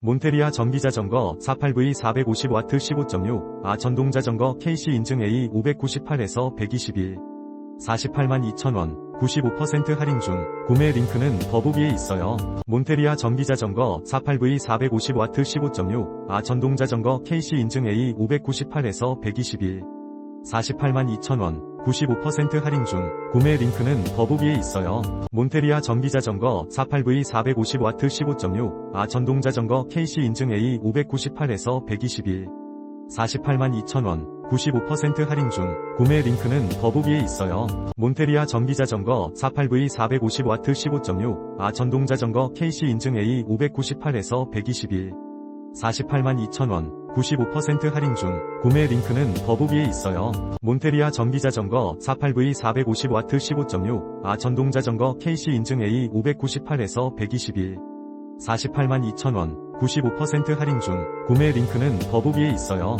몬테리아 전기자전거 48V 450W 15.6, 아 전동자전거 KC 인증 A 598에서 121. 48만 2천원, 95% 할인 중, 구매 링크는 더보기에 있어요. 몬테리아 전기자전거 48V 450W 15.6, 아 전동자전거 KC 인증 A 598에서 121. 48만 2천원, 95% 할인 중, 구매 링크는 더보기에 있어요. 몬테리아 전기자전거 48V 450W 15.6, 아 전동자전거 KC 인증 A 598에서 121. 48만 2천원, 95% 할인 중, 구매 링크는 더보기에 있어요. 몬테리아 전기자전거 48V 450W 15.6, 아 전동자전거 KC 인증 A 598에서 121. 48만 2천원, 95% 할인 중, 구매 링크는 더보기에 있어요. 몬테리아 전기자전거 48V 450W 15.6, 아 전동자전거 KC 인증 A 598에서 121. 48만 2천원, 95% 할인 중, 구매 링크는 더보기에 있어요.